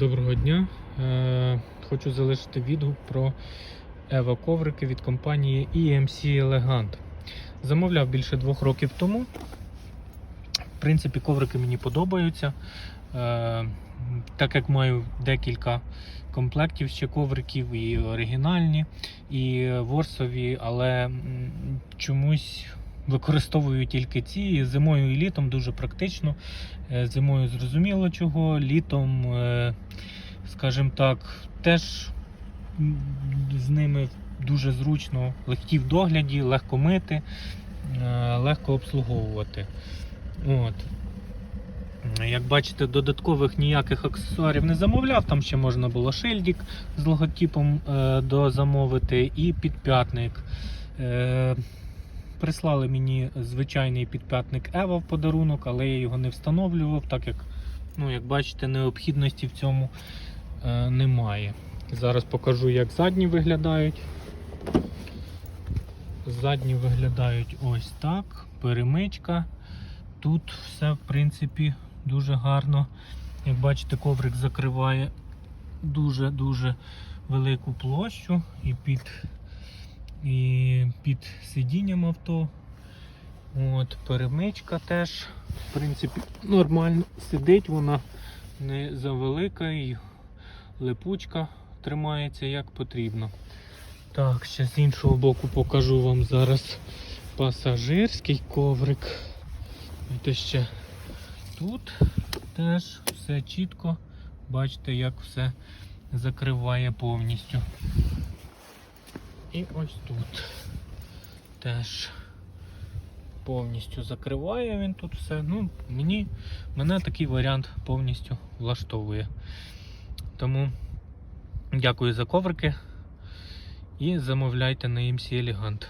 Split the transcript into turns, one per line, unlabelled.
Доброго дня. Е, Хочу залишити відгук про Ева коврики від компанії EMC Elegant. Замовляв більше двох років тому. В принципі, коврики мені подобаються. Е, Так як маю декілька комплектів ще ковриків, і оригінальні, і ворсові, але чомусь використовую тільки ці. Зимою і літом дуже практично. Е, Зимою зрозуміло чого, літом, е, скажімо так, теж з ними дуже зручно, легкі в догляді, легко мити, е, легко обслуговувати. От. Як бачите, додаткових ніяких аксесуарів не замовляв. Там ще можна було шильдик з логотипом дозамовити і підп'ятник. Прислали мені звичайний підп'ятник Ева в подарунок, але я його не встановлював, так як, ну, як бачите, необхідності в цьому е, немає. Зараз покажу, як задні виглядають. Задні виглядають ось так. Перемичка. Тут все, в принципі, дуже гарно. Як бачите, коврик закриває дуже-дуже велику площу і під, і під сидінням авто. От, перемичка теж, в принципі, нормально сидить, вона не завелика і липучка тримається як потрібно. Так, ще з іншого боку покажу вам зараз пасажирський коврик. Це ще тут теж все чітко. Бачите, як все закриває повністю. І ось тут теж повністю закриває він тут все. Ну, мені, мене такий варіант повністю влаштовує. Тому дякую за коврики і замовляйте на EMC Elegant.